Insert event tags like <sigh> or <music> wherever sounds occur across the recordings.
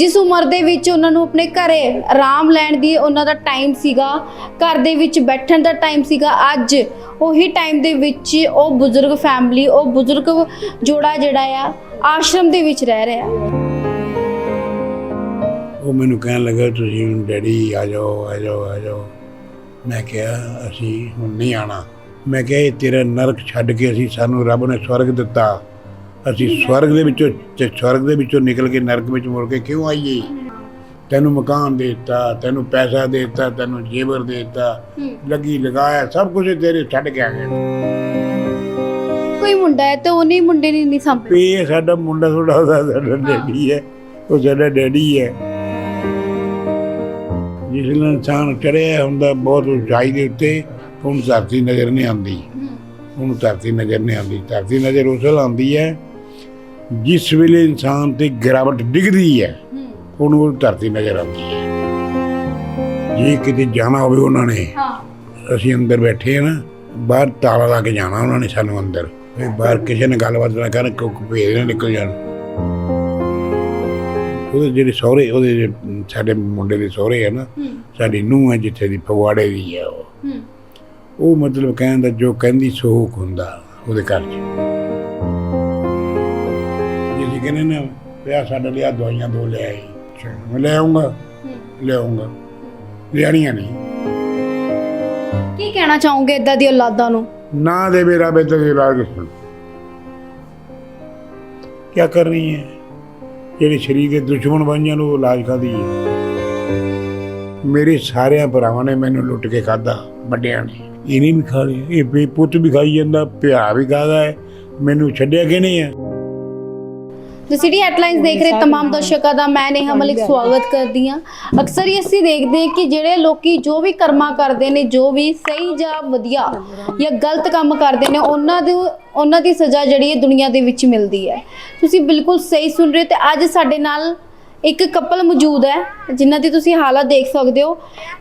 ਜਿਸ ਉਮਰ ਦੇ ਵਿੱਚ ਉਹਨਾਂ ਨੂੰ ਆਪਣੇ ਘਰੇ ਆਰਾਮ ਲੈਣ ਦੀ ਉਹਨਾਂ ਦਾ ਟਾਈਮ ਸੀਗਾ, ਘਰ ਦੇ ਵਿੱਚ ਬੈਠਣ ਦਾ ਟਾਈਮ ਸੀਗਾ, ਅੱਜ ਉਹੀ ਟਾਈਮ ਦੇ ਵਿੱਚ ਉਹ ਬਜ਼ੁਰਗ ਫੈਮਿਲੀ ਉਹ ਬਜ਼ੁਰਗ ਜੋੜਾ ਜਿਹੜਾ ਆ, ਆਸ਼ਰਮ ਦੇ ਵਿੱਚ ਰਹਿ ਰਿਹਾ। ਉਹ ਮੈਨੂੰ ਕਹਿਣ ਲੱਗਾ, ਤੁਸੀਂ ਹੁਣ ਡੈਡੀ ਆ ਜਾਓ ਆ ਜਾਓ ਆ ਜਾਓ। ਮੈਂ ਕਿਹਾ, ਅਸੀਂ ਹੁਣ ਨਹੀਂ ਆਣਾ ਮੈਂ ਕਿਹਾ, ਇਹ ਤੇਰਾ ਨਰਕ ਛੱਡ ਕੇ ਅਸੀਂ ਸਾਨੂੰ ਰੱਬ ਨੇ ਸਵਰਗ ਦਿੱਤਾ। ਅਸੀਂ ਸਵਰਗ ਦੇ ਵਿੱਚੋਂ ਸਵਰਗ ਦੇ ਵਿੱਚੋਂ ਨਿਕਲ ਕੇ ਨਰਕ ਵਿੱਚ ਮੁੜ ਕੇ ਕਿਉਂ ਆਈਏ? ਤੈਨੂੰ ਮਕਾਨ ਦੇ ਦਿੱਤਾ ਤੈਨੂੰ ਪੈਸਾ ਦੇ ਦਿੱਤਾ ਤੈਨੂੰ ਜੇਵਰ ਦੇ ਦਿੱਤਾ ਲੱਗੀ ਲਗਾਇਆ ਸਭ ਕੁਝ ਤੇਰੇ ਛੱਡ ਕੇ ਆ ਗਏ ਕੋਈ ਮੁੰਡਾ ਹੈ ਤੇ ਉਹਨੇ ਮੁੰਡੇ ਨੇ ਨਹੀਂ ਸੰਭੇ ਇਹ ਸਾਡਾ ਮੁੰਡਾ ਥੋੜਾ ਸਾਡਾ ਡੈਡੀ ਹੈ ਉਹ ਸਾਡਾ ਡੈਡੀ ਹੈ। ਜਿਸ ਨਾਲ ਇਨਸਾਨ ਚੜਿਆ ਹੁੰਦਾ ਬਹੁਤ ਉਚਾਈ ਦੇ ਉੱਤੇ ਉਹਨੂੰ ਧਰਤੀ ਨਜ਼ਰ ਨਹੀਂ ਆਉਂਦੀ। ਉਹਨੂੰ ਧਰਤੀ ਨਜ਼ਰ ਨਹੀਂ ਆਉਂਦੀ। ਧਰਤੀ ਨਜ਼ਰ ਉਸ ਵੇਲੇ ਆਉਂਦੀ ਹੈ ਜਿਸ ਵੇਲੇ ਇਨਸਾਨ ਤੇ ਗਿਰਾਵਟ ਡਿੱਗਦੀ ਹੈ ਉਹਨੂੰ ਉਹ ਧਰਤੀ ਨਜ਼ਰ ਆਉਂਦੀ ਹੈ। ਜੇ ਕਿਤੇ ਜਾਣਾ ਹੋਵੇ ਉਹਨਾਂ ਨੇ ਹਾਂ। ਅਸੀਂ ਅੰਦਰ ਬੈਠੇ ਆ ਨਾ ਬਾਹਰ ਤਾਲਾ ਲਾ ਕੇ ਜਾਣਾ ਉਹਨਾਂ ਨੇ ਸਾਨੂੰ ਅੰਦਰ। ਵੀ ਬਾਹਰ ਕਿਸੇ ਨੇ ਗੱਲਬਾਤ ਨਾ ਕਰਨ ਕਿਉਂਕਿ ਭੇਜ ਨਾ ਨਿਕਲ ਜਾਣ। ਉਹਦੇ ਜਿਹੜੇ ਸਹੁਰੇ ਉਹਦੇ ਸਾਡੇ ਮੁੰਡੇ ਦੇ ਸਹੁਰੇ ਆ ਨਾ ਸਾਡੀ ਨੂੰਹ ਹੈ ਜਿੱਥੇ ਦੀ ਫਗਵਾੜੇ ਦੀ ਹੈ ਉਹ। ਉਹ ਮਤਲਬ ਕਹਿੰਦਾ ਜੋ ਕਹਿੰਦੀ ਸੋਖ ਹੁੰਦਾ ਉਹਦੇ ਘਰ 'ਚ। ਕਹਿੰਦੇ ਨਾ ਪਿਆ ਸਾਡੇ ਲਈ ਆਹ ਦਵਾਈਆਂ ਦੋ ਲੈ ਆਈ। ਅੱਛਾ, ਮੈਂ ਲੈ ਆਉਂਗਾ ਲੈ ਆਉਂਗਾ ਲਿਆਣੀਆਂ ਨਹੀਂ ਕੀ ਕਹਿਣਾ ਚਾਹੋਗੇ ਇਦਾਂ ਦੀ ਔਲਾਦਾਂ ਨੂੰ? ਨਾ ਦੇਵੇ ਰੱਬ ਤੇ ਇਲਾਜ ਸੁਣ ਕੀ ਕਰ ਰਹੀ ਹੈ? ਜਿਹੜੇ ਸਰੀਰ ਦੇ ਦੁਸ਼ਮਣ ਬਣ ਜਾਣ ਉਹ ਇਲਾਜ ਕਾਦੀ ਹੈ? ਮੇਰੇ ਸਾਰਿਆਂ ਭਰਾਵਾਂ ਨੇ ਮੈਨੂੰ ਲੁੱਟ ਕੇ ਖਾਦਾ ਵੱਡਿਆਂ ਨੇ। ਇਹਨੇ ਵੀ ਖਾ ਲਿਆ ਇਹ ਵੀ ਪੁੱਤ ਵੀ ਖਾਈ ਜਾਂਦਾ ਪਿਆ ਵੀ ਖਾਦਾ ਹੈ। ਮੈਨੂੰ ਛੱਡਿਆ ਕਿ ਨਹੀਂ ਹੈ? ਦ ਸਿਟੀ ਹੈਡਲਾਈਨਸ ਦੇਖ ਰਹੇ तमाम ਦਰਸ਼ਕਾਂ ਦਾ ਮੈਂ ਨੇਹਾ ਮਲਿਕ ਸਵਾਗਤ ਕਰਦੀ ਹਾਂ ਅਕਸਰ ਹੀ ਅਸੀਂ ਦੇਖਦੇ ਹਾਂ ਕਿ ਜਿਹੜੇ ਲੋਕੀ ਜੋ ਵੀ ਕਰਮਾ ਕਰਦੇ ਨੇ ਜੋ ਵੀ ਸਹੀ ਜਾਂ ਵਧੀਆ ਜਾਂ ਗਲਤ ਕੰਮ ਕਰਦੇ ਨੇ ਉਹਨਾਂ ਦੇ ਉਹਨਾਂ ਦੀ ਸਜ਼ਾ ਜਿਹੜੀ ਹੈ ਦੁਨੀਆ ਦੇ ਵਿੱਚ ਮਿਲਦੀ ਹੈ ਤੁਸੀਂ ਬਿਲਕੁਲ ਸਹੀ ਸੁਣ ਰਹੇ ਹੋ ਤੇ ਅੱਜ ਸਾਡੇ ਨਾਲ ਇੱਕ ਕਪਲ ਮੌਜੂਦ ਹੈ, ਜਿਨ੍ਹਾਂ ਦੀ ਤੁਸੀਂ ਹਾਲਤ ਦੇਖ ਸਕਦੇ ਹੋ।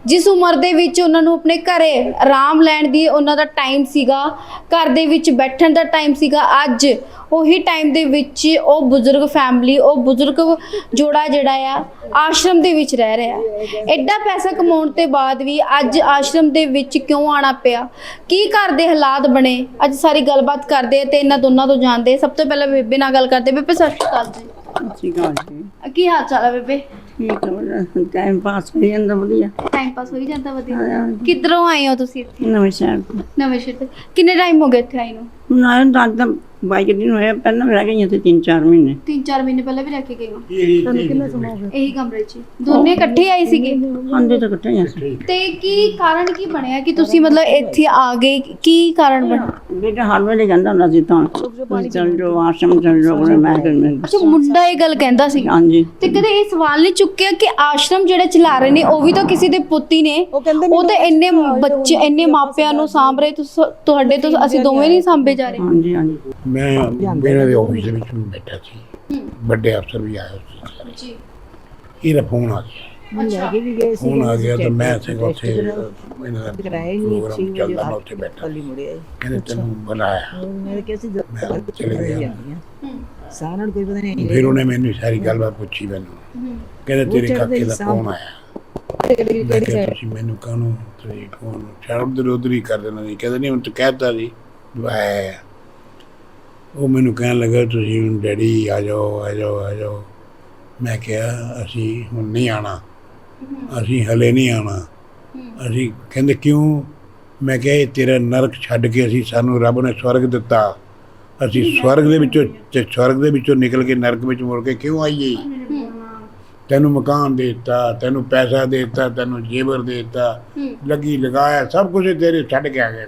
ਜਿਸ ਉਮਰ ਦੇ ਵਿੱਚ ਉਹਨਾਂ ਨੂੰ ਆਪਣੇ ਘਰੇ ਆਰਾਮ ਲੈਣ ਦੀ ਉਹਨਾਂ ਦਾ ਟਾਈਮ ਸੀਗਾ, ਘਰ ਦੇ ਵਿੱਚ ਬੈਠਣ ਦਾ ਟਾਈਮ ਸੀਗਾ। ਅੱਜ ਉਹੀ ਟਾਈਮ ਦੇ ਵਿੱਚ ਉਹ ਬਜ਼ੁਰਗ ਫੈਮਿਲੀ ਉਹ ਬਜ਼ੁਰਗ ਜੋੜਾ ਜਿਹੜਾ ਆ, ਆਸ਼ਰਮ ਦੇ ਵਿੱਚ ਰਹਿ ਰਿਹਾ। ਹੈ ਐਡਾ ਪੈਸਾ ਕਮਾਉਣ ਤੇ ਬਾਅਦ ਵੀ ਅੱਜ ਆਸ਼ਰਮ ਦੇ ਵਿੱਚ ਕਿਉਂ ਆਣਾ ਪਿਆ? ਕੀ ਘਰ ਦੇ ਹਾਲਾਤ ਬਣੇ? ਅੱਜ ਸਾਰੀ ਗੱਲਬਾਤ ਕਰਦੇ ਤੇ ਇਹਨਾਂ ਦੋਨਾਂ ਤੋਂ ਜਾਣਦੇ। ਸਭ ਤੋਂ ਪਹਿਲਾਂ ਬੇਬੇ ਨਾਲ ਗੱਲ ਕਰਦੇ। ਬੇਬੇ, ਸਤਿ ਸ਼੍ਰੀ ਅਕਾਲ ਜੀ। ਸ਼੍ਰੀ ਅਕਾਲ ਜੀ। ਕੀ ਹਾਲ ਚਾਲ ਹੈ ਬੇਬੇ? ਠੀਕ ਹੈ ਟਾਈਮ ਪਾਸ ਹੋ ਜਾਂਦਾ ਵਧੀਆ। ਟਾਈਮ ਪਾਸ ਹੋਈ ਜਾਂਦਾ ਵਧੀਆ। ਕਿੱਧਰੋਂ ਆਏ ਹੋ ਤੁਸੀਂ ਇੱਥੇ? ਨਵੇਂ ਸ਼ਹਿਰ ਤੋਂ। ਨਵੇਂ ਸ਼ਹਿਰ ਤੋਂ। ਕਿੰਨੇ ਟਾਈਮ ਹੋ ਗਏ ਇੱਥੇ ਆਏ ਨੂੰ? ਹੁਣ ਆਇਆ ਤਾਂ ਤਾਂ ਬਾਈਕ ਦਿਨ ਹੋਇਆ ਪਹਿਲਾਂ ਵੀ ਰਹਿ ਗਈਆਂ ਤੇ 3-4 ਮਹੀਨੇ। 3-4 ਮਹੀਨੇ ਪਹਿਲਾਂ ਵੀ ਰਹਿ ਕੇ ਗਏ ਹੋ ਕਿੰਨਾ ਸਮਾਂ ਇਹੀ ਕਮਰੇ 'ਚ ਦੋਨੇ ਇਕੱਠੇ ਆਏ ਸੀਗੇ। ਆਂਦੇ ਤਾਂ ਇਕੱਠੇ ਹੀ ਸੀ। ਤੇ ਕੀ ਕਾਰਨ ਕੀ ਬਣਿਆ ਕਿ ਤੁਸੀਂ ਮਤਲਬ ਇੱਥੇ ਆ ਗਏ? ਕੀ ਕਾਰਨ ਬਣਾ ਬੇਟਾ ਹਰ ਵੇਲੇ ਕਹਿੰਦਾ ਹੁੰਦਾ ਸੀ ਤਾਂ। ਤੁਸੀਂ ਚੱਲ ਜਾਓ ਆਸ਼ਰਮ ਚੱਲ ਜਾਓ ਉਹਨੇ ਮੈਂ ਕਿਹਾ ਮੈਂ ਅੱਛਾ ਮੁੰਡਾ ਇਹ ਗੱਲ ਕਹਿੰਦਾ ਸੀ। ਹਾਂਜੀ। ਤੇ ਕਦੇ ਇਹ ਸਵਾਲ ਨਹੀਂ ਚੁੱਕਿਆ ਕਿ ਆਸ਼ਰਮ ਜਿਹੜੇ ਚਲਾ ਰਹੇ ਨੇ ਉਹ ਵੀ ਤਾਂ ਕਿਸੇ ਦੇ ਪੁੱਤੀ ਨੇ? ਉਹ ਤਾਂ ਇੰਨੇ ਬੱਚੇ ਇੰਨੇ ਮਾਪਿਆਂ ਨੂੰ ਸਾਂਭ। ਰਹੇ ਤੁਹਾਡੇ ਤੋਂ ਅਸੀਂ ਦੋਵੇਂ ਨਹੀਂ ਸਾਂਭੇ ਜਾ ਰਹੇ? ਹਾਂਜੀ ਹਾਂਜੀ। ਮੈਂ ਮੇਰੇ ਦੇ ਆਫਿਸ ਦੇ ਵਿੱਚ ਬੈਠਾ ਸੀ। ਵੱਡੇ ਅਫਸਰ ਵੀ ਆਏ ਸੀ ਸਾਰੇ। ਜੀ। ਇਹਦਾ ਫੋਨ ਆ ਗਿਆ। ਅੱਛਾ। ਫੋਨ ਆ ਗਿਆ ਤਾਂ ਮੈਂ ਸੀ ਉੱਥੇ ਇਹਨਾਂ ਦਾ ਪ੍ਰੋਗਰਾਮ ਚੱਲਦਾ ਮੈਂ ਉੱਥੇ ਬੈਠਾ ਸੀ। ਕਹਿੰਦੇ ਤੈਨੂੰ ਬੁਲਾਇਆ। ਮੇਰੇ ਕਿਸੇ ਮੈਂ ਚਲੇ ਗਿਆ। ਸਾਰਿਆਂ ਨੂੰ ਕੋਈ ਪਤਾ ਨਹੀਂ ਫਿਰ ਉਹਨੇ ਮੈਨੂੰ ਸਾਰੀ ਗੱਲਬਾਤ ਪੁੱਛੀ ਮੈਨੂੰ। ਕਹਿੰਦੇ ਤੇਰੇ ਕਾਕੇ ਦਾ ਫੋਨ ਆਇਆ। ਮੈਂ ਕਿਹਾ ਤੁਸੀਂ ਮੈਨੂੰ ਕਾਹਨੂੰ ਤੁਸੀਂ ਫੋਨ ਸ਼ਰਮ ਦੇ ਰੋਦਰੀ ਕਰ ਦੇਣਾ ਨਹੀਂ ਕਹਿੰਦੇ ਨਹੀਂ ਹੁਣ ਤੂੰ ਕਹਿਤਾ ਜੀ ਵਾਹ ਉਹ ਮੈਨੂੰ ਕਹਿਣ ਲੱਗਾ ਤੁਸੀਂ ਹੁਣ ਡੈਡੀ ਆ ਜਾਓ ਆ ਜਾਓ ਆ ਜਾਓ। ਮੈਂ ਕਿਹਾ ਅਸੀਂ ਹੁਣ ਨਹੀਂ ਆਣਾ ਅਸੀਂ ਹਲੇ ਨਹੀਂ ਆਣਾ ਅਸੀਂ ਕਹਿੰਦੇ ਕਿਉਂ? ਮੈਂ ਕਿਹਾ ਇਹ ਤੇਰਾ ਨਰਕ ਛੱਡ ਕੇ ਅਸੀਂ ਸਾਨੂੰ ਰੱਬ ਨੇ ਸਵਰਗ ਦਿੱਤਾ। ਅਸੀਂ ਸਵਰਗ ਦੇ ਵਿੱਚੋਂ ਸਵਰਗ ਦੇ ਵਿੱਚੋਂ ਨਿਕਲ ਕੇ ਨਰਕ ਵਿੱਚ ਮੁੜ ਕੇ ਕਿਉਂ ਆਈਏ ਤੈਨੂੰ ਮਕਾਨ ਦੇ ਦਿੱਤਾ ਤੈਨੂੰ ਪੈਸਾ ਦੇ ਦਿੱਤਾ ਤੈਨੂੰ ਜੇਵਰ ਦੇ ਦਿੱਤਾ। ਲੱਗੀ ਲਗਾਇਆ ਸਭ ਕੁਝ ਤੇਰੇ ਛੱਡ ਕੇ ਆ ਗਏ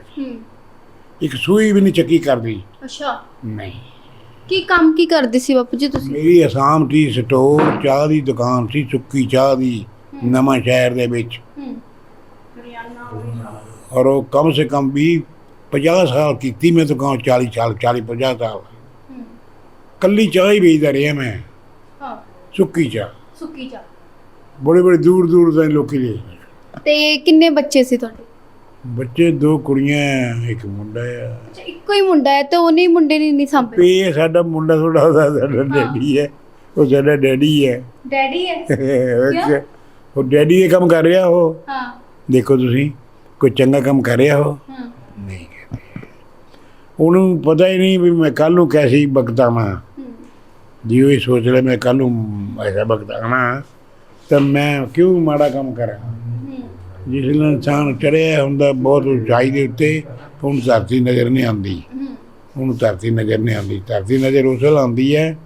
ਇੱਕ ਸੂਈ ਵੀ ਨਹੀਂ ਚੱਕੀ ਕਰਦੀ। ਅੱਛਾ। ਨਹੀਂ। ਕੀ ਕੰਮ ਕੀ ਕਰਦੇ ਸੀ ਬਾਪੂ ਜੀ ਤੁਸੀਂ? ਮੇਰੀ ਅਸਾਮ ਟੀ ਸਟੋਰ ਚਾਹ ਦੀ ਦੁਕਾਨ ਸੀ ਸੁੱਕੀ ਚਾਹ ਦੀ ਨਵਾਂ ਸ਼ਹਿਰ ਦੇ ਵਿੱਚ। ਔਰ ਉਹ ਕਮ ਸੇ ਕਮ ਵੀ 50 ਸਾਲ ਕੀਤੀ ਮੈਂ ਦੁਕਾਨ 40 ਸਾਲ 40 50 ਸਾਲ। ਕੱਲੀ ਚਾਹ ਹੀ ਵੇਚਦਾ ਰਿਹਾ ਮੈਂ। ਹਾਂ। ਸੁੱਕੀ ਚਾਹ। ਸੁੱਕੀ ਜਾ ਬੜੇ ਬੜੇ ਦੂਰ ਦੂਰ ਦੇ ਲੋਕੀ ਦੇ ਤੇ ਕਿੰਨੇ ਬੱਚੇ ਸੀ ਤੁਹਾਡੇ? ਬੱਚੇ ਦੋ ਕੁੜੀਆਂ ਇੱਕ ਮੁੰਡਾ ਆ। ਅੱਛਾ ਇੱਕੋ ਹੀ ਮੁੰਡਾ ਹੈ ਤੇ ਉਹਨੇ ਮੁੰਡੇ ਨੇ ਨਹੀਂ ਸਾਂਭੇ ਵੀ ਇਹ ਸਾਡਾ ਮੁੰਡਾ ਥੋੜਾ ਉਹਦਾ ਸਾਡਾ ਡੈਡੀ ਹੈ ਉਹ ਸਾਡਾ ਡੈਡੀ ਹੈ। ਡੈਡੀ ਹੈ? <laughs> ਉਹ ਡੈਡੀ ਇਹ ਕੰਮ ਕਰ ਰਿਹਾ ਉਹ। ਹਾਂ। ਦੇਖੋ ਤੁਸੀਂ ਕੋਈ ਚੰਗਾ ਕੰਮ ਕਰ ਰਿਹਾ ਉਹ? ਹਾਂ। ਨਹੀਂ ਉਹਨੂੰ ਪਤਾ ਹੀ ਨਹੀਂ ਵੀ ਮੈਂ ਕੱਲ ਨੂੰ ਕੈਸੀ ਬਗਤਾਵਾਂ ਹੂੰ। ਜੀ ਉਹ ਇਹ ਸੋਚ ਰਿਹਾ ਮੈਂ ਕੱਲ ਨੂੰ ਐਸਾ ਬਗਤਾਣਾ ਤਾਂ ਮੈਂ ਕਿਉਂ ਮਾੜਾ ਕੰਮ ਕਰਾਂ? ਹੂੰ ਜਿਸ ਨਾਲ ਇਨਸਾਨ ਚੜਿਆ ਹੁੰਦਾ ਬਹੁਤ ਉਚਾਈ ਦੇ ਉੱਤੇ ਉਹਨੂੰ ਧਰਤੀ ਨਜ਼ਰ ਨਹੀਂ ਆਉਂਦੀ। ਹੂੰ ਉਹਨੂੰ ਧਰਤੀ ਨਜ਼ਰ ਨਹੀਂ ਆਉਂਦੀ। ਧਰਤੀ ਨਜ਼ਰ ਉਸ ਵੇਲੇ ਆਉਂਦੀ ਹੈ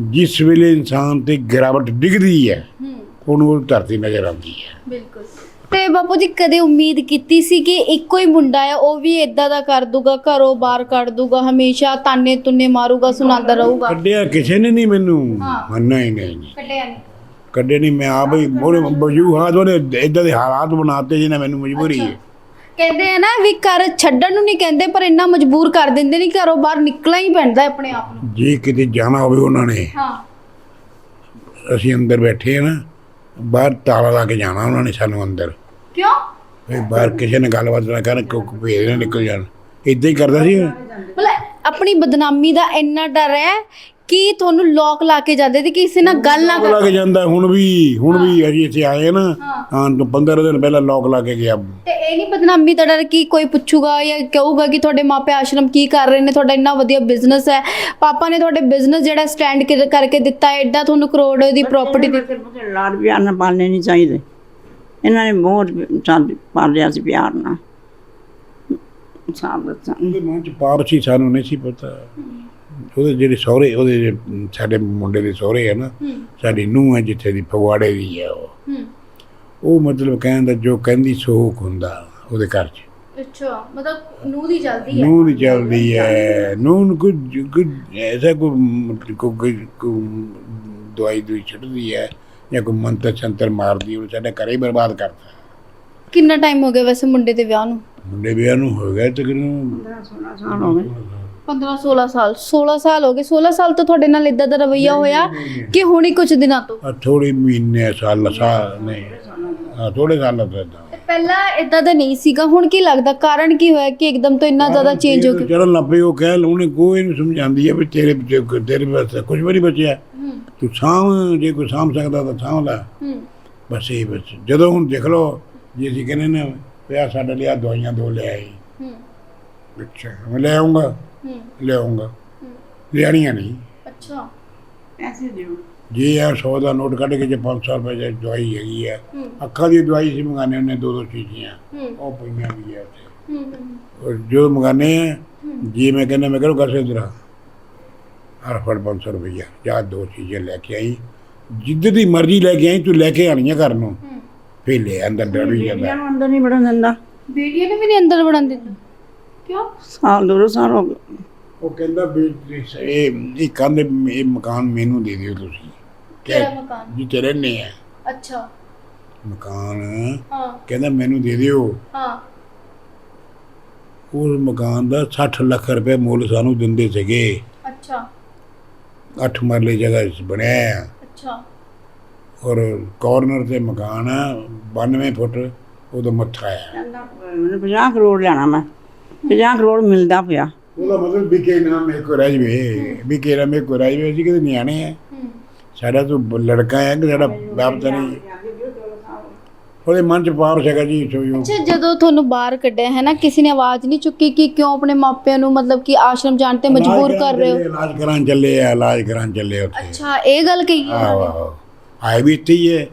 ਜਿਸ ਵੇਲੇ ਇਨਸਾਨ ਤੇ ਗਿਰਾਵਟ ਡਿੱਗਦੀ ਹੈ ਉਹਨੂੰ ਉਹ ਧਰਤੀ ਨਜ਼ਰ ਆਉਂਦੀ ਹੈ। ਬਿਲਕੁਲ। ਤੇ ਬਾਪੂ ਜੀ ਕਦੇ ਉਮੀਦ ਕੀਤੀ ਸੀ ਕਿ ਇੱਕੋ ਹੀ ਮੁੰਡਾ ਹੈ ਉਹ ਵੀ ਇਦਾਂ ਦਾ ਕਰ ਦੂਗਾ ਘਰੋਂ ਬਾਹਰ ਕੱਢ ਦੂਗਾ ਹਮੇਸ਼ਾ ਤਾਨੇ ਤੁੰਨੇ ਮਾਰੂਗਾ ਸੁਣਾਉਂਦਾ ਰਹੂਗਾ? ਕੱਢਿਆ ਕਿਸੇ ਨੇ ਨਹੀਂ ਮੈਨੂੰ। ਹੀ। ਨਹੀਂ ਨਹੀਂ ਕੱਢਿਆ ਨਹੀਂ ਕੱਢੇ ਨਹੀਂ ਮੈਂ ਆਪ ਹੀ ਉਹਨੇ ਵਜੂਹਾਤ ਉਹਨੇ ਇਦਾਂ ਦੇ ਹਾਲਾਤ ਬਣਾਤੇ ਜਿਹਨਾਂ ਮੈਨੂੰ ਮਜਬੂਰੀ ਹੈ। ਕਹਿੰਦੇ ਆ ਨਾ ਵੀ ਘਰ ਛੱਡਣ ਨੂੰ ਨਹੀਂ ਕਹਿੰਦੇ ਪਰ ਇੰਨਾ ਮਜਬੂਰ ਕਰ ਦਿੰਦੇ ਨਹੀਂ ਘਰੋਂ ਬਾਹਰ ਨਿਕਲਣਾ ਹੀ ਪੈਂਦਾ ਆਪਣੇ ਆਪ ਨੂੰ। ਜੇ ਕਿਤੇ ਜਾਣਾ ਹੋਵੇ ਉਹਨਾਂ ਨੇ। ਹਾਂ। ਅਸੀਂ ਅੰਦਰ ਬੈਠੇ ਆ ਨਾ ਬਾਹਰ ਤਾਲਾ ਲਾ ਕੇ ਜਾਣਾ ਉਹਨਾਂ ਨੇ ਸਾਨੂੰ ਅੰਦਰ। ਕਿਉਂ? ਵੀ ਬਾਹਰ ਕਿਸੇ ਨੇ ਗੱਲਬਾਤ ਨਾ ਕਰਨ ਕਿਉਂਕਿ ਭੇਜ ਨਾ ਨਿਕਲ ਜਾਣ। ਇਦਾਂ ਹੀ ਕਰਦਾ ਸੀ। ਮਤਲਬ ਆਪਣੀ ਬਦਨਾਮੀ ਦਾ ਇੰਨਾ ਡਰ ਹੈ ਕਿ ਤੁਹਾਨੂੰ ਲੋਕ ਲਾ ਕੇ ਜਾਂਦੇ ਤੇ ਕਿਸੇ ਨਾਲ ਗੱਲ ਨਾ ਕਰ? ਲੱਗ ਜਾਂਦਾ ਹੁਣ ਵੀ ਹੁਣ ਵੀ ਅਸੀਂ ਇੱਥੇ ਆਏ ਆ ਨਾ ਹਾਂ। ਹਾਂ ਤੋਂ 15 ਦਿਨ ਪਹਿਲਾਂ ਲੋਕ ਲਾ ਕੇ ਗਿਆ। ਤੇ ਇਹ ਨਹੀਂ ਬਦਨਾਮੀ ਦਾ ਡਰ ਕਿ ਕੋਈ ਪੁੱਛੂਗਾ ਜਾਂ ਕਹੂਗਾ ਕਿ ਤੁਹਾਡੇ ਮਾਪੇ ਆਸ਼ਰਮ ਕੀ ਕਰ ਰਹੇ ਨੇ ਤੁਹਾਡਾ ਇੰਨਾ ਵਧੀਆ ਬਿਜ਼ਨਸ ਹੈ। ਪਾਪਾ ਨੇ ਤੁਹਾਡੇ ਬਿਜ਼ਨਸ ਜਿਹੜਾ ਸਟੈਂਡ ਕਰਕੇ ਦਿੱਤਾ ਹੈ ਐਡਾ ਤੁਹਾਨੂੰ ਕਰੋੜ ਦੀ ਪ੍ਰਾਪਰਟੀ ਦਿੱਤੀ ਬੱਚੇ ਲਾਡ ਪਿਆਰ ਨਾਲ ਪਾਲਣੇ ਨਹੀਂ ਚਾਹੀਦੇ। ਇਹਨਾਂ ਨੇ ਬਹੁਤ ਸਾਥ ਪਾਲਿਆ ਸੀ ਪਿਆਰ ਨਾਲ। ਸਾਬ ਦੱਸਾਂ ਮਨ ਚ ਪਾਪ ਸੀ ਸਾਨੂੰ ਨਹੀਂ ਸੀ ਪਤਾ। ਉਹਦੇ ਜਿਹੜੇ ਸਹੁਰੇ ਉਹਦੇ ਜਿਹੜੇ ਸਾਡੇ ਮੁੰਡੇ ਦੇ ਸਹੁਰੇ ਆ ਨਾ ਸਾਡੀ ਨੂੰਹ ਹੈ ਜਿੱਥੇ ਦੀ ਫਗਵਾੜੇ ਦੀ ਹੈ ਉਹ। ਉਹ ਮਤਲਬ ਕਹਿੰਦਾ ਜੋ ਕਹਿੰਦੀ ਸੋਖ ਹੁੰਦਾ ਉਹਦੇ ਘਰ 'ਚ। ਅੱਛਾ ਮਤਲਬ ਨੂੰ ਦੀ ਜਲਦੀ ਹੈ। ਨੂੰਹ ਦੀ ਚੱਲਦੀ ਹੈ ਨੂੰਹ ਨੂੰ ਕੁਝ ਕੁਝ ਐਸਾ ਕੋਈ ਮਤਲਬ ਕੋਈ- ਕੋਈ ਕੋਈ ਦਵਾਈ ਦੂਈ ਛੱਡਦੀ ਹੈ ਜਾਂ ਕੋਈ ਮੰਤਰ ਸੰਤਰ ਮਾਰਦੀ ਉਹ ਸਾਡੇ ਘਰੇ ਹੀ ਬਰਬਾਦ ਕਰਦਾ ਕਿੰਨਾ ਟਾਈਮ ਹੋ ਗਿਆ ਵੈਸੇ ਮੁੰਡੇ ਦੇ ਵਿਆਹ ਨੂੰ? ਮੁੰਡੇ ਵਿਆਹ ਨੂੰ ਹੋ ਗਿਆ ਤਕਰੀਬਨ 16 ਸਾਲ ਹੋ ਗਏ। 15 16 ਸਾਲ। 16 ਸਾਲ ਹੋ ਗਏ। 16 ਸਾਲ ਤੋਂ ਤੁਹਾਡੇ ਨਾਲ ਇਦਾਂ ਦਾ ਰਵਈਆ ਹੋਇਆ ਕਿ ਹੁਣੀ ਕੁਝ ਦਿਨਾਂ ਤੋਂ? ਆ ਥੋੜੀ ਮਹੀਨੇ ਸਾਲ ਸਾਲ ਨਹੀਂ। ਹਾਂ ਥੋੜੇ ਸਾਲਾਂ ਤੋਂ ਤੇ ਪਹਿਲਾਂ ਇਦਾਂ ਦਾ ਨਹੀਂ ਸੀਗਾ। ਹੁਣ ਕੀ ਲੱਗਦਾ? ਕਾਰਨ ਕੀ ਹੋਇਆ ਕਿ ਇੱਕਦਮ ਤੋਂ ਇੰਨਾ ਜ਼ਿਆਦਾ ਚੇਂਜ ਹੋ ਗਿਆ? ਚੜਨ ਲੱਪੇ ਉਹ ਕਹਿ ਉਹਨੇ ਕੋਈ ਨੂੰ ਸਮਝਾਉਂਦੀ ਹੈ ਵੀ ਤੇਰੇ ਪਿੱਛੇ- ਤੇਰੇ ਵਾਸਤੇ ਕੁਝ ਵੀ ਨਹੀਂ ਬਚਿਆ। ਹੂੰ। ਤੂੰ ਸਾਂਭ ਜੇ ਕੋਈ ਸਾਂਭ ਸਕਦਾ ਤਾਂ ਸਾਂਭ ਲੈ। ਹੂੰ। ਬਸ ਇਹ ਬਸ। ਜਦੋਂ ਹੁਣ ਦੇਖ ਲਓ ਜੇ ਅਸੀਂ ਕਹਿੰਦੇ ਨਾ ਪਿਆ ਸਾਡੇ ਲਈ ਆ ਦਵਾਈਆਂ ਦੋ ਲੈ ਆਈ। ਹੂੰ। ਅੱਛਾ ਮੈਂ ਲੈ ਆਉਂਗਾ ਹੂੰ। ਲੈ ਆਉਂਗਾ ਲਿਆਣੀਆਂ ਨਹੀਂ। ਅੱਛਾ। ਪੈਸੇ ਦਿਓ। ਜੇ ਆ 100 ਦਾ ਨੋਟ ਕੱਢ ਕੇ ਜੇ 500 ਰੁਪਏ ਦੀ ਦਵਾਈ ਹੈਗੀ ਹੂੰ। ਅੱਖਾਂ ਦੀ ਦਵਾਈ ਸੀ ਮੰਗਾਨੇ ਉਹਨੇ ਦੋ ਦੋ ਚੀਜ਼ੀਆਂ। ਹੂੰ। ਉਹ ਪਈਆਂ ਵੀ ਹੈ ਉੱਥੇ ਹੂੰ ਹੂੰ ਔਰ ਜੋ ਮੰਗਾਨੇ ਆ ਜੇ ਮੈਂ ਕਹਿੰਦਾ ਮੈਂ ਕਰੋ ਕਸੇ ਦਰਾ ਹਰ ਫੜ 500 ਰੁਪਈਆ ਜਾਂ ਦੋ ਚੀਜ਼ਾਂ ਲੈ ਕੇ ਆਈ। ਜਿੱਦ ਦੀ ਮਰਜ਼ੀ ਲੈ ਕੇ ਆਈ ਤੂੰ ਲੈ ਕੇ ਆਣੀਆਂ ਘਰ ਨੂੰ। ਹੂੰ। ਫੇਰ ਲੈ ਅੰਦਰ ਡਰ ਵੀ ਜਾਂਦਾ। ਅੰਦਰ ਨਹੀਂ ਵੜਨ ਦਿੰਦਾ। ਬੇਟੀਆਂ ਨੇ ਵੀ ਨਹੀਂ ਅੰਦਰ ਵੜਨ ਦਿੱਤਾ ਕਿਉਂ? ਸਾਲ ਦੋ ਦੋ ਸਾਲ ਹੋ ਗਏ। ਉਹ ਕਹਿੰਦਾ ਵੀ ਇਹ ਇਹ ਕੰਧ ਇਹ ਮਕਾਨ ਮੈਨੂੰ ਦੇ ਦਿਓ ਤੁਸੀਂ। ਕਿਹੜਾ ਮਕਾਨ? ਜਿੱਥੇ ਰਹਿੰਦੇ ਆ ਅੱਛਾ। ਮਕਾਨ? ਹਾਂ। ਕਹਿੰਦਾ ਮੈਨੂੰ ਦੇ ਦਿਓ। ਹਾਂ। ਉਸ ਮਕਾਨ ਦਾ 60 ਲੱਖ ਰੁਪਏ ਮੁੱਲ ਸਾਨੂੰ ਦਿੰਦੇ ਸੀਗੇ। ਅੱਛਾ। 8 ਮਰਲੇ ਜਗ੍ਹਾ 'ਚ ਬਣਿਆ ਆ ਅੱਛਾ। ਔਰ ਕਾਰਨਰ ਤੇ ਮਕਾਨ ਆ 92 ਫੁੱਟ ਉਹਦਾ ਮੱਥਾ ਆ ਕਹਿੰਦਾ ਮੈਨੂੰ 50 ਕਰੋੜ ਲੈਣਾ ਮੈਂ। 50 ਕਰੋੜ ਮਿਲਦਾ ਪਿਆ। ਉਹਦਾ ਮਤਲਬ ਵਿਕੇ ਨਾ ਮੇਰੇ ਕੋ ਰਹਿ ਜਵੇ ਵਿਕੇ ਨਾ ਕੋ ਜਵੇ ਅਸੀਂ ਕਿਤੇ ਨਿਆਣੇ ਆ। ਹੂੰ। ਸਾਡਾ ਤਾਂ ਲੜਕਾ ਹੈ ਕਿ ਸਾਡਾ ਬਾਪ ਤਾਂ ਨਹੀਂ। ਉਹਦੇ ਮਨ ਚ ਪਾਪ ਸੀਗਾ ਜੀ ਸੋ ਜੋ। ਅੱਛਾ ਜਦੋਂ ਤੁਹਾਨੂੰ ਬਾਹਰ ਕੱਢਿਆ ਹੈ ਨਾ ਕਿਸੇ ਨੇ ਆਵਾਜ਼ ਨਹੀਂ ਚੁੱਕੀ ਕਿ ਕਿਉਂ ਆਪਣੇ ਮਾਪਿਆਂ ਨੂੰ ਮਤਲਬ ਕਿ ਆਸ਼ਰਮ ਜਾਣ ਤੇ ਮਜਬੂਰ ਕਰ ਰਹੇ ਹੋ? ਇਲਾਜ ਕਰਾਂ ਚੱਲੇ ਆ ਇਲਾਜ ਕਰਾਂ ਚੱਲੇ ਉੱਥੇ। ਅੱਛਾ ਇਹ ਗੱਲ ਕਹੀ ਹੈ ਆਹੋ ਆਹੋ ਆਏ ਵੀ ਇੱਥੇ ਹੀ ਹੈ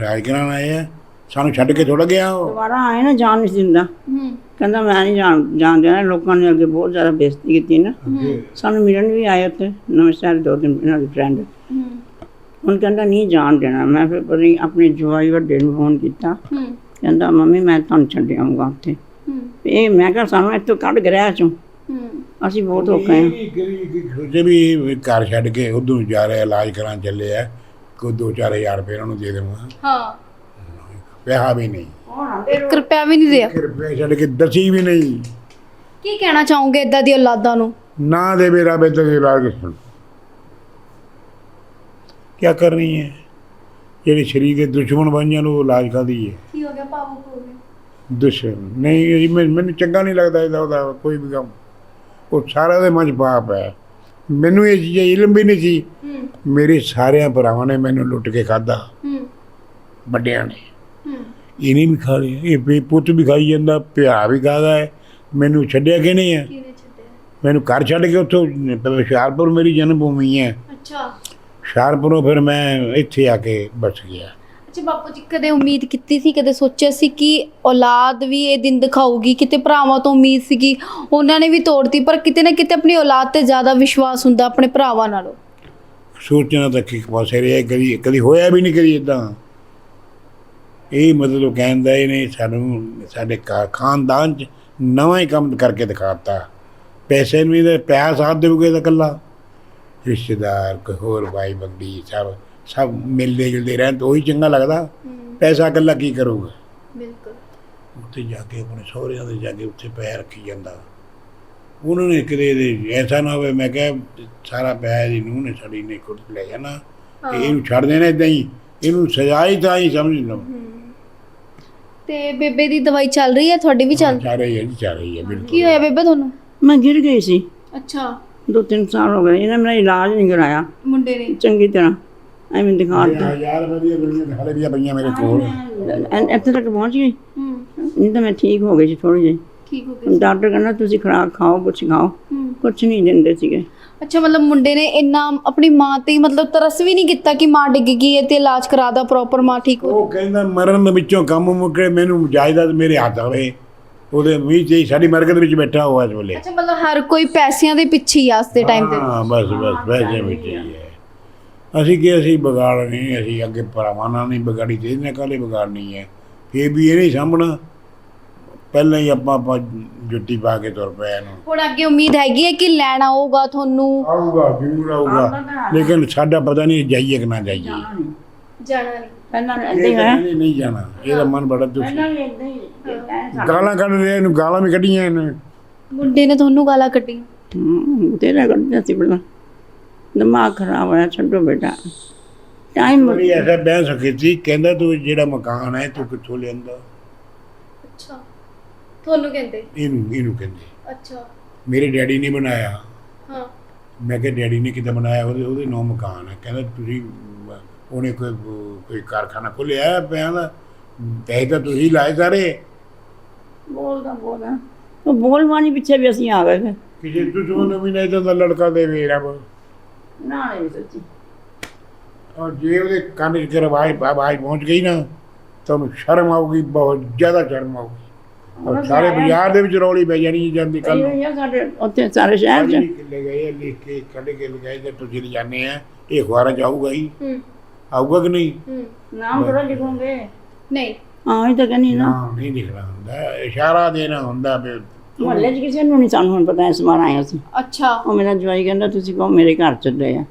ਇਲਾਜ ਕਰਾਂ ਆਏ ਆ। ਸਾਨੂੰ ਛੱਡ ਕੇ ਥੋੜਾ ਗਿਆ ਉਹ। ਦੁਬਾਰਾ ਆਏ ਨਾ ਜਾਣ ਨਹੀਂ ਦਿੰਦਾ। ਹੂੰ। ਕਹਿੰਦਾ ਮੈਂ ਨਹੀਂ ਜਾਣ ਜਾਣ ਦੇਣਾ ਲੋਕਾਂ ਨੇ ਅੱਗੇ ਬਹੁਤ ਜ਼ਿਆਦਾ ਬੇਇੱਜ਼ਤੀ ਕੀਤੀ ਨਾ। ਸਾਨੂੰ ਮਿਲਣ ਵੀ ਆਏ ਉੱਥੇ ਨਵੇਂ ਸ਼ਹਿਰ ਦੋ ਦਿਨ ਇਹਨਾਂ ਦੇ ਫਰੈਂਡ ਹੂੰ। ਹੁਣ ਕਹਿੰਦਾ ਨਹੀਂ ਜਾਣ ਦੇਣਾ ਮੈਂ ਫਿਰ ਪਤਾ ਨਹੀਂ ਆਪਣੇ ਜਵਾਈ ਵੱਡੇ ਨੂੰ ਫੋਨ ਕੀਤਾ। ਹੂੰ। ਕਹਿੰਦਾ ਮੰਮੀ ਮੈਂ ਤੁਹਾਨੂੰ ਛੱਡ ਆਊਂਗਾ ਉੱਥੇ। ਹੂੰ। ਇਹ ਮੈਂ ਕਿਹਾ ਸਾਨੂੰ ਇੱਥੋਂ ਕੱਢ ਗ੍ਰਹਿ ਚੋਂ ਹੂੰ। ਅਸੀਂ ਬਹੁਤ ਔਖੇ ਹਾਂ। ਸੋਚੇ ਵੀ ਘਰ ਛੱਡ ਕੇ ਉਦੋਂ ਜਾ ਰਿਹਾ ਇਲਾਜ ਕਰਾਂ ਚੱਲੇ ਆ ਕੋ 2-4000 ਰੁਪਏ ਉਹਨਾਂ ਨੂੰ ਦੇ ਦੇਵਾਂ। ਹਾਂ। ਪਿਆ ਵੀ ਨਹੀਂ। 1 ਰੁਪਿਆ ਵੀ ਨਹੀਂ ਦਿਆ ਕਿ ਰੁਪਏ ਛੱਡ ਕੇ ਦਸੀ ਵੀ ਨਹੀਂ। ਕੀ ਕਹਿਣਾ ਚਾਹੋਗੇ ਇਦਾਂ ਦੀ ਔਲਾਦਾਂ ਨੂੰ? ਨਾ ਦੇ ਮੇਰਾ ਬੇਟਾ ਦੇ ਇਲਾਜ ਕਰ ਕੀ ਕਰਨੀ ਹੈ? ਜਿਹੜੇ ਸ਼ਰੀਰ ਦੇ ਦੁਸ਼ਮਣ ਬਣ ਜਾਣ ਉਹ ਇਲਾਜ ਕਰਦੀ ਹੈ। ਕੀ ਹੋ ਗਿਆ? ਭਾਵੁਕ ਹੋ ਗਏ। ਦੁਸ਼ਮਣ? ਨਹੀਂ ਜੀ, ਮੈਨ- ਮੈਨੂੰ ਚੰਗਾ ਨਹੀਂ ਲੱਗਦਾ ਇਹਦਾ ਉਹਦਾ ਕੋਈ ਵੀ ਕੰਮ। ਉਹ ਸਾਰਾ ਦੇ ਮਨ 'ਚ ਪਾਪ ਹੈ। ਮੈਨੂੰ ਇਹ ਚੀਜ਼ ਇਲਮ ਵੀ ਨਹੀਂ ਸੀ। ਹੂੰ। ਮੇਰੇ ਸਾਰਿਆਂ ਭਰਾਵਾਂ ਨੇ ਮੈਨੂੰ ਲੁੱਟ ਕੇ ਖਾਦਾ ਹੂੰ। ਵੱਡਿਆਂ ਨੇ। ਹੂੰ ਇਹਨੇ ਵੀ ਖਾ ਲਿਆ ਇਹ ਪੁੱਤ ਵੀ ਖਾਈ ਜਾਂਦਾ ਪਿਆ ਵੀ ਖਾਦਾ ਹੈ। ਮੈਨੂੰ ਛੱਡਿਆ ਕਿਹਨੇ ਹੈ? ਕਿਹਨੇ ਛੱਡਿਆ? ਮੈਨੂੰ ਘਰ ਛੱਡ ਕੇ ਉੱਥੋਂ ਹੁਸ਼ਿਆਰਪੁਰ ਮੇਰੀ ਜਨਮ ਭੂਮੀ ਹੈ। ਅੱਛਾ। ਹੁਸ਼ਿਆਰਪੁਰੋਂ ਫਿਰ ਮੈਂ ਇੱਥੇ ਆ ਕੇ ਬਸ ਗਿਆ। ਅੱਛਾ ਬਾਪੂ ਜੀ ਕਦੇ ਉਮੀਦ ਕੀਤੀ ਸੀ ਕਦੇ ਸੋਚਿਆ ਸੀ ਕਿ ਔਲਾਦ ਵੀ ਇਹ ਦਿਨ ਦਿਖਾਊਗੀ? ਕਿਤੇ ਭਰਾਵਾਂ ਤੋਂ ਉਮੀਦ ਸੀਗੀ ਉਹਨਾਂ ਨੇ ਵੀ ਤੋੜਤੀ ਪਰ ਕਿਤੇ ਨਾ ਕਿਤੇ ਆਪਣੀ ਔਲਾਦ ਤੇ ਜ਼ਿਆਦਾ ਵਿਸ਼ਵਾਸ ਹੁੰਦਾ ਆਪਣੇ ਭਰਾਵਾਂ ਨਾਲੋਂ। ਸੋਚਣਾ ਤਾਂ ਕਿ ਪਾਸੇ ਰਿਹਾ ਕਦੀ ਕਦੀ ਹੋਇਆ ਵੀ ਨਹੀਂ ਕਦੀ ਇਦਾਂ ਇਹ ਮਤਲਬ ਕਹਿੰਦਾ ਇਹਨੇ ਸਾਨੂੰ ਸਾਡੇ ਖਾਨਦਾਨ ਚ ਨਵਾਂ ਹੀ ਕੰਮ ਕਰਕੇ ਦਿਖਾਤਾ। ਪੈਸੇ ਨੂੰ ਵੀ ਤਾਂ ਪਿਆ ਸਾਥ ਦੇਊਗੇ ਤਾਂ ਇਕੱਲਾ? ਰਿਸ਼ਤੇਦਾਰ ਕੋਈ ਹੋਰ ਭਾਈ ਬੰਦੀ ਸਭ ਸਭ ਮਿਲਦੇ ਜੁਲਦੇ ਰਹਿਣ ਤਾਂ ਉਹੀ ਚੰਗਾ ਲੱਗਦਾ। ਪੈਸਾ ਇਕੱਲਾ ਕੀ ਕਰੂਗਾ? ਬਿਲਕੁਲ। ਉੱਥੇ ਜਾ ਕੇ ਆਪਣੇ ਸਹੁਰਿਆਂ ਦੇ ਜਾ ਕੇ ਉੱਥੇ ਪੈਰ ਰੱਖੀ ਜਾਂਦਾ। ਉਹਨਾਂ ਨੇ ਕਿਤੇ ਇਹਦੇ ਐਸਾ ਨਾ ਹੋਵੇ ਮੈਂ ਕਿਹਾ ਸਾਰਾ ਪੈਰ ਇਹਦੀ ਨੂੰਹ ਨੇ ਸਾਡੀ ਨੇ ਕੁੱਟ ਲੈ ਜਾਣਾ। ਤੇ ਇਹਨੂੰ ਛੱਡ ਦੇਣਾ ਇਦਾਂ ਹੀ। ਇਹਨੂੰ ਸਜ਼ਾ ਹੀ ਤਾਂ ਹੀ ਸਮਝ ਲਓ। ਤੇ ਬੇਬੇ ਦੀ ਦਵਾਈ ਚੱਲ ਰਹੀ ਹੈ? ਤੁਹਾਡੀ ਵੀ ਚੱਲ ਚਾਰੇ ਹੀ ਹੈ ਜੀ ਚਾਰੇ ਹੀ ਹੈ ਬਿਲਕੁਲ। ਕੀ ਹੋਇਆ ਬੇਬੇ ਤੁਹਾਨੂੰ? ਮੈਂ ਗਿਰ ਗਈ ਸੀ। ਅੱਛਾ। ਦੋ ਤਿੰਨ ਸਾਲ ਹੋ ਗਏ ਇਹਨਾਂ ਮੇਰਾ ਇਲਾਜ ਨਹੀਂ ਕਰਾਇਆ। ਮੁੰਡੇ ਨੇ? ਚੰਗੀ ਤਰ੍ਹਾਂ ਐਵੇਂ ਦਿਖਾ ਦਿੱਤਾ। ਰੁਪਏ ਦੀਆਂ ਗੋਲੀਆਂ ਹਾਲੇ ਵੀ ਪਈਆਂ ਮੇਰੇ ਕੋਲ। ਐ- ਇੱਥੇ ਤੱਕ ਪਹੁੰਚ ਗਈ? ਹੂੰ। ਨਹੀਂ ਤਾਂ ਮੈਂ ਠੀਕ ਹੋ ਗਈ ਸੀ ਥੋੜੀ ਜਿਹੀ। ਠੀਕ ਹੋ ਗਏ ਡਾਕਟਰ ਕਹਿੰਦਾ ਤੁਸੀਂ ਖੁਰਾਕ ਖਾਓ ਕੁਛ ਖਾਓ। ਕੁਛ ਨਹੀਂ ਦਿੰਦੇ ਸੀਗੇ। ਅੱਛਾ ਮਤਲਬ ਮੁੰਡੇ ਨੇ ਇੰਨਾ ਆਪਣੀ ਮਾਂ ਤੇ ਹੀ ਮਤਲਬ ਤਰਸ ਵੀ ਨਹੀਂ ਕੀਤਾ ਕਿ ਮਾਂ ਡਿੱਗ ਗਈ ਹੈ ਤੇ ਇਲਾਜ ਕਰਾ ਦਾ ਪ੍ਰੋਪਰ ਮਾਂ ਠੀਕ ਹੋ ਉਹ ਕਹਿੰਦਾ ਮਰਨ ਵਿੱਚੋਂ ਕੰਮ ਮੁੱਕੇ ਮੈਨੂੰ ਜਾਇਦਾਦ ਮੇਰੇ ਹੱਥ ਆਵੇ। ਉਹਦੇ ਮੀਂਹ ਚ ਹੀ ਸਾਡੀ ਮਰਕਤ ਵਿੱਚ ਬੈਠਾ ਹੋਇਆ ਇਸ ਵੇਲੇ। ਅੱਛਾ ਮਤਲਬ ਹਰ ਕੋਈ ਪੈਸਿਆਂ ਦੇ ਪਿੱਛੇ ਹੀ ਆ ਦੇ ਟਾਈਮ ਤੇ ਹਾਂ ਬਸ ਬਸ ਵੈਸੇ ਵਿੱਚ ਹੀ ਹੈ। ਅਸੀਂ ਕੀ ਅਸੀਂ ਵਿਗਾੜਨੀ ਅਸੀਂ ਅੱਗੇ ਭਰਾਵਾਂ ਨਾਲ ਨਹੀਂ ਵਿਗਾੜੀ ਤੇ ਇਹਨੇ ਕਾਲੇ ਵਿਗਾੜਨੀ ਹੈ? ਫੇਰ ਵੀ ਇਹ ਨਹੀਂ ਸਾਂਭਣਾ। ਪਹਿਲਾਂ ਹੀ ਆਪਾਂ ਆਪਾਂ ਜੁੱਤੀ ਪਾ ਕੇ ਤੁਰ ਪਏ ਇਹਨੂੰ। ਹੁਣ ਅੱਗੇ ਉਮੀਦ ਹੈਗੀ ਹੈ ਕਿ ਲੈਣ ਆਊਗਾ ਤੁਹਾਨੂੰ? ਆਊਗਾ ਜ਼ਰੂਰ ਆਊਗਾ। ਲੇਕਿਨ ਸਾਡਾ ਪਤਾ ਨਹੀਂ ਜਾਈਏ ਕਿ ਨਾ ਜਾਈਏ। ਜਾਣਾ ਨਹੀਂ। ਪਹਿਲਾਂ ਇਹ ਤਾਂ ਕਹਿੰਦੇ ਨਹੀਂ ਜਾਣਾ। ਇਹਦਾ ਮਨ ਬੜਾ ਦੁਖੀ। ਗਾਲਾਂ ਕੱਢ ਰਿਹਾ ਇਹਨੂੰ ਗਾਲਾਂ ਵੀ ਕੱਢੀਆਂ ਇਹਨੇ। ਮੁੰਡੇ ਨੇ ਤੁਹਾਨੂੰ ਗਾਲਾਂ ਕੱਢੀਆਂ? ਹੂੰ ਤੇਰਾ ਕਰਦੇ ਸੀ ਪਹਿਲਾਂ। ਦਿਮਾਗ ਖਰਾਬ ਹੋਇਆ ਛੱਡੋ ਬੇਟਾ। ਟਾਈਮ ਬੜੀ ਐਸਾ ਬਹਿਸ ਕੀਤੀ ਕਹਿੰਦਾ ਤੂੰ ਜਿਹੜਾ ਮਕਾਨ ਹੈ ਤੂੰ ਕਿੱਥੋਂ ਲਿਆਂਦਾ? ਅੱਛਾ। ਤੁਹਾਨੂੰ ਕਹਿੰਦੇ? ਇਹਨੂੰ ਇਹਨੂੰ ਕਹਿੰਦੇ। ਅੱਛਾ। ਮੇਰੇ ਡੈਡੀ ਨੇ ਬਣਾਇਆ। ਹਾਂ। ਮੈਂ ਕਿਹਾ ਡੈਡੀ ਨੇ ਕਿਤੇ ਬਣਾਇਆ? ਉਹਦੇ ਉਹਦੇ ਨੌ ਮਕਾਨ ਹੈ ਕਹਿੰਦਾ ਤੁਸੀਂ ਉਹਨੇ ਕੋਈ ਕੋਈ ਕਾਰਖਾਨਾ ਖੋਲਿਆ ਪਿਆ ਦਾ? ਪੈਸੇ ਤਾਂ ਤੁਸੀਂ ਲਾਏ ਸਾਰੇ। ਬੋਲਦਾ ਬੋਲਦਾ ਉਹ ਬੋਲਵਾਨੀ ਪਿੱਛੇ ਵੀ ਅਸੀਂ ਆ ਗਏ। ਫਿਰ ਕਿਸੇ ਦੁਸ਼ਮਣ ਨੂੰ ਵੀ ਨਹੀਂ ਤਾਂ ਲੜਕਾ ਦੇਵੇ ਰੱਬ। ਨਾ ਨਹੀਂ ਸੱਚੀ। ਔਰ ਜੇ ਉਹਦੇ ਕੰਨ 'ਚ ਆਵਾਜ਼ ਆਵਾਜ਼ ਪਹੁੰਚ ਗਈ ਨਾ ਤਾਂ ਉਹਨੂੰ ਸ਼ਰਮ ਆਊਗੀ ਬਹੁਤ ਜ਼ਿਆਦਾ ਸ਼ਰਮ ਆਊਗੀ। ਔਰ ਸਾਰੇ ਬਾਜ਼ਾਰ ਦੇ ਵਿੱਚ ਰੌਲੀ ਪੈ ਜਾਣੀ ਜਾਂਦੀ ਕੱਲ ਨੂੰ। ਇਹ ਆ ਸਾਡੇ ਉੱਥੇ ਸਾਰੇ ਸ਼ਹਿਰ ਚ। ਕਿੱਲੇ ਗਏ ਆ, ਲਿਖ ਕੇ ਕੱਢ ਕੇ ਲਗਾਏ ਤੇ ਤੁਸੀਂ ਲਿਜਾਨੇ ਆ ਇਹ ਅਖਬਾਰਾਂ 'ਚ ਆਊਗਾ ਹੀ। ਹੂੰ। ਆਊਗਾ ਕਿ ਨਹੀਂ? ਹੂੰ। ਨਾਮ ਥੋੜਾ ਲਿਖੋਗੇ? ਨਹੀਂ। ਹਾਂ ਇਹ ਤਾਂ ਕਹਿੰਦੀ ਨਾ। ਨਾ ਨਹੀਂ ਲਿਖਣਾ ਹੁੰਦਾ। ਇਸ਼ਾਰਾ ਦੇਣਾ ਹੁੰਦਾ ਵੀ ਮੁਹੱਲੇ 'ਚ ਕਿਸੇ ਨੂੰ ਨਹੀਂ ਸਾਨੂੰ ਹੁਣ ਪਤਾ ਇਸ ਵਾਰ ਆਏ ਅਸੀਂ। ਅੱਛਾ। ਉਹ ਮੇਰਾ ਜਵਾਈ ਕਹਿੰਦਾ ਤੁਸੀਂ ਕਹੋ ਮੇਰੇ ਘਰ ਚੱਲੇ ਆ।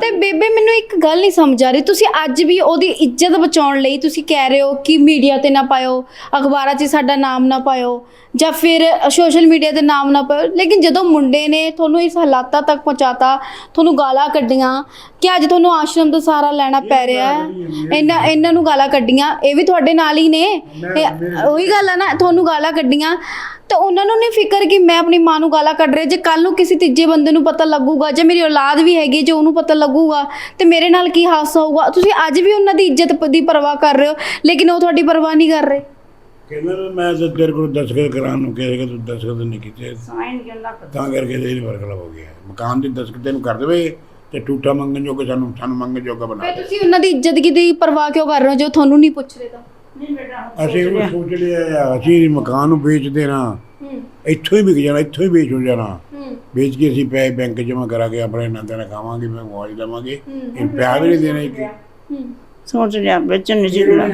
ਤੇ ਬੇਬੇ ਮੈਨੂੰ ਇੱਕ ਗੱਲ ਨਹੀਂ ਸਮਝ ਆ ਰਹੀ। ਤੁਸੀਂ ਅੱਜ ਵੀ ਉਹਦੀ ਇੱਜ਼ਤ ਬਚਾਉਣ ਲਈ ਤੁਸੀਂ ਕਹਿ ਰਹੇ ਹੋ ਕਿ ਮੀਡੀਆ ਤੇ ਨਾ ਪਾਇਓ ਅਖਬਾਰਾਂ 'ਚ ਸਾਡਾ ਨਾਮ ਨਾ ਪਾਇਓ ਜਾਂ ਫਿਰ ਸੋਸ਼ਲ ਮੀਡੀਆ ਤੇ ਨਾਮ ਨਾ ਪਾਇਓ। ਲੇਕਿਨ ਜਦੋਂ ਮੁੰਡੇ ਨੇ ਤੁਹਾਨੂੰ ਇਸ ਹਾਲਾਤਾਂ ਤੱਕ ਪਹੁੰਚਾਤਾ ਤੁਹਾਨੂੰ ਗਾਲਾਂ ਕੱਢੀਆਂ ਕਿ ਅੱਜ ਤੁਹਾਨੂੰ ਆਸ਼ਰਮ ਦਾ ਸਹਾਰਾ ਲੈਣਾ ਪੈ ਰਿਹਾ ਹੈ ਇਹਨਾਂ ਇਹਨਾਂ ਨੂੰ ਗਾਲਾਂ ਕੱਢੀਆਂ ਇਹ ਵੀ ਤੁਹਾਡੇ ਨਾਲ ਹੀ ਨੇ। ਇਹ- ਉਹੀ ਗੱਲ ਆ ਨਾ ਤੁਹਾਨੂੰ ਗਾਲਾਂ ਕੱਢੀਆਂ। ਤਾਂ ਉਹਨਾਂ ਨੂੰ ਨਹੀਂ ਫਿਕਰ ਕਿ ਮੈਂ ਆਪਣੀ ਮਾਂ ਨੂੰ ਗਾਲਾਂ ਕੱਢ ਰਿਹਾ। ਜੇ ਕੱਲ ਨੂੰ ਕਿਸੇ ਤੀਜੇ ਬੰਦੇ ਨੂੰ ਪਤਾ ਲੱਗੂਗਾ ਜੇ ਮੇਰੀ ਔਲਾਦ ਵੀ ਹੈਗੀ ਜੇ ਉਹਨੂੰ ਪਤਾ ਲੱਗੂਗਾ ਤੇ ਮੇਰੇ ਨਾਲ ਕੀ ਹਾਦਸਾ ਹੋਊਗਾ? ਤੁਸੀਂ ਅੱਜ ਵੀ ਉਹਨਾਂ ਦੀ ਇੱਜ਼ਤ ਦੀ ਪਰਵਾਹ ਕਰ ਰਹੇ ਹੋ ਲੇਕਿਨ ਉਹ ਤੁਹਾਡੀ ਪਰਵਾਹ ਨਹੀਂ ਕਰ ਰਹੇ। ਕਹਿੰਦਾ ਵੀ ਮੈਂ ਤਾਂ ਤੇਰੇ ਕੋਲ ਦਸਖਤ ਕਰਾਉਣ ਨੂੰ ਕਿਹਾ ਕਿ ਤੂੰ ਦਸਖਤ ਨਹੀਂ ਕੀਤੇ। ਸਾਈਨ ਕਹਿੰਦਾ ਤਾਂ ਕਰਕੇ ਤੇ ਇਹ ਵਰਗਲਾ ਹੋ ਗਿਆ। ਮਕਾਨ ਦੀ ਦਸਖਤ ਤੈਨੂੰ ਕਰ ਦੇਵੇ ਤੇ ਟੂਟਾ ਮੰਗਣ ਜੋਗਾ ਸਾਨੂੰ ਸਾਨੂੰ ਮੰਗਣ ਜੋਗਾ ਬਣਾ ਫਿਰ ਦੇ ਤੁਸੀਂ ਉਹਨਾਂ ਦੀ ਇੱਜ਼ਤ ਕੀ ਦੀ ਪਰਵਾਹ ਕਿਉਂ ਕਰ ਰਹੇ ਹੋ ਜੋ ਤੁਹਾਨੂੰ ਨਹੀਂ ਪੁੱਛ ਰਹੇ ਤਾਂ? ਨਹੀਂ ਬੇਟਾ ਅਸੀਂ ਉਹ ਸੋਚ ਲਿਆ ਆ, ਅਸੀਂ ਇਹ ਮਕਾਨ ਨੂੰ ਵੇਚ ਦੇਣਾ ਹੂੰ। ਇੱਥੋਂ ਹੀ ਵਿਕ ਜਾਣਾ ਇੱਥੋਂ ਹੀ ਵੇਚ ਹੋ ਜਾਣਾ। ਹੂੰ। ਵੇਚ ਕੇ ਅਸੀਂ ਪੈਸੇ ਬੈਂਕ ਜਮ੍ਹਾਂ ਕਰਾ ਕੇ ਆਪਣੇ ਨੰਦਾਂ ਨਾਲ ਖਾਵਾਂਗੇ ਮੈਂ ਮੌਜ ਲਵਾਂਗੇ। ਇਹ ਪਿਆਰ ਵੀ ਨਹੀਂ ਦੇਣਾ ਇੱਕ। ਹੂੰ। ਸੋਚ ਲਿਆ ਵੇਚਣ ਨਹੀਂ ਸੀ ਦੇਣਾ।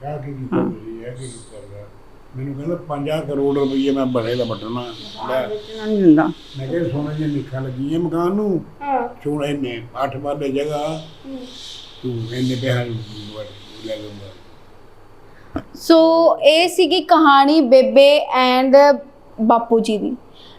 ਕਿਆ ਕੀ ਕੀਤਾ ਤੁਸੀਂ ਇਹ ਕੀ ਕੀਤਾ ਗਾ? ਮੈਨੂੰ ਕਹਿੰਦਾ 50 ਕਰੋੜ ਰੁਪਏ ਮੈਂ ਬੜੇ ਦਾ ਬਟਣਾ ਲੈ। ਵੇਚਣਾ ਨਹੀਂ ਹੁੰਦਾ ਮੈਂ ਕਿਹਾ ਸੋਨਾ ਜੀ ਨਿੱਖਾ ਲੱਗੀ ਹੈ ਮਕਾਨ ਨੂੰ। ਹਾਂ। ਸੋਨਾ ਇਹਨੇ 8 ਬਾਲੇ ਜਗ੍ਹਾ। ਹੂੰ। ਤੂੰ ਇੰਨੇ ਪੈਸੇ ਲੈ ਲੂੰਗਾ ਸੋ ਇਹ ਸੀਗੀ ਕਹਾਣੀ ਬੇਬੇ ਐਂਡ ਬਾਪੂ ਜੀ ਦੀ।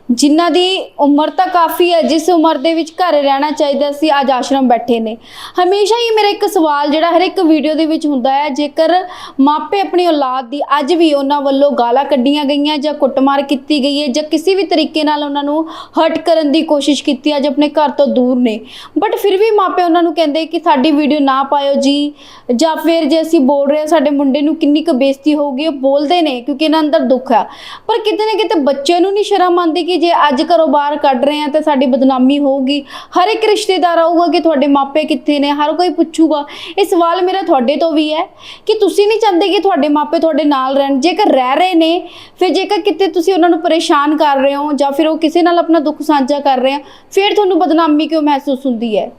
ਜਿਨ੍ਹਾਂ ਦੀ ਉਮਰ ਤਾਂ ਕਾਫੀ ਹੈ, ਜਿਸ ਉਮਰ ਦੇ ਵਿੱਚ ਘਰ ਰਹਿਣਾ ਚਾਹੀਦਾ ਸੀ, ਅੱਜ ਆਸ਼ਰਮ ਬੈਠੇ ਨੇ। ਹਮੇਸ਼ਾ ਹੀ ਮੇਰਾ ਇੱਕ ਸਵਾਲ ਜਿਹੜਾ ਹਰ ਇੱਕ ਵੀਡੀਓ ਦੇ ਵਿੱਚ ਹੁੰਦਾ ਹੈ, ਜੇਕਰ ਮਾਪੇ ਆਪਣੀ ਔਲਾਦ ਦੀ ਅੱਜ ਵੀ ਉਹਨਾਂ ਵੱਲੋਂ ਗਾਲਾਂ ਕੱਢੀਆਂ ਗਈਆਂ ਜਾਂ ਕੁੱਟਮਾਰ ਕੀਤੀ ਗਈ ਹੈ ਜਾਂ ਕਿਸੇ ਵੀ ਤਰੀਕੇ ਨਾਲ ਉਹਨਾਂ ਨੂੰ ਹਰਟ ਕਰਨ ਦੀ ਕੋਸ਼ਿਸ਼ ਕੀਤੀ ਅੱਜ ਆਪਣੇ ਘਰ ਤੋਂ ਦੂਰ ਨੇ। ਬਟ ਫਿਰ ਵੀ ਮਾਪੇ ਉਹਨਾਂ ਨੂੰ ਕਹਿੰਦੇ ਕਿ ਸਾਡੀ ਵੀਡੀਓ ਨਾ ਪਾਇਓ ਜੀ, ਜਾਂ ਫਿਰ ਜੇ ਅਸੀਂ ਬੋਲ ਰਹੇ ਹਾਂ, ਸਾਡੇ ਮੁੰਡੇ ਨੂੰ ਕਿੰਨੀ ਕੁ ਬੇਇੱਜ਼ਤੀ ਹੋਊਗੀ, ਉਹ ਬੋਲਦੇ ਨੇ ਕਿਉਂਕਿ ਇਹਨਾਂ ਅੰਦਰ ਦੁੱਖ ਆ। ਪਰ ਕਿਤੇ ਨਾ ਕਿਤੇ ਬੱਚੇ ਨੂੰ ਨਹੀਂ ਸ਼ਰਮ ਆਉਂਦੀ ਕਿ ਕਿ ਜੇ ਅੱਜ ਘਰੋਂ ਬਾਹਰ ਕੱਢ ਰਹੇ ਆ ਤੇ ਸਾਡੀ ਬਦਨਾਮੀ ਹੋਊਗੀ। ਹਰ ਇੱਕ ਰਿਸ਼ਤੇਦਾਰ ਆਊਗਾ ਕਿ ਤੁਹਾਡੇ ਮਾਪੇ ਕਿੱਥੇ ਨੇ, ਹਰ ਕੋਈ ਪੁੱਛੂਗਾ। ਇਹ ਸਵਾਲ ਮੇਰਾ ਤੁਹਾਡੇ ਤੋਂ ਵੀ ਹੈ ਕਿ ਤੁਸੀਂ ਨਹੀਂ ਚਾਹੁੰਦੇ ਕਿ ਤੁਹਾਡੇ ਮਾਪੇ ਤੁਹਾਡੇ ਨਾਲ ਰਹਿਣ। ਜੇਕਰ ਰਹਿ ਰਹੇ ਨੇ, ਫਿਰ ਜੇਕਰ ਕਿਤੇ ਤੁਸੀਂ ਉਹਨਾਂ ਨੂੰ ਪਰੇਸ਼ਾਨ ਕਰ ਰਹੇ ਹੋ ਜਾਂ ਫਿਰ ਉਹ ਕਿਸੇ ਨਾਲ ਆਪਣਾ ਦੁੱਖ ਸਾਂਝਾ ਕਰ ਰਹੇ ਆ, ਫਿਰ ਤੁਹਾਨੂੰ ਬਦਨਾਮੀ ਕਿਉਂ ਮਹਿਸੂਸ ਹੁੰਦੀ ਹੈ?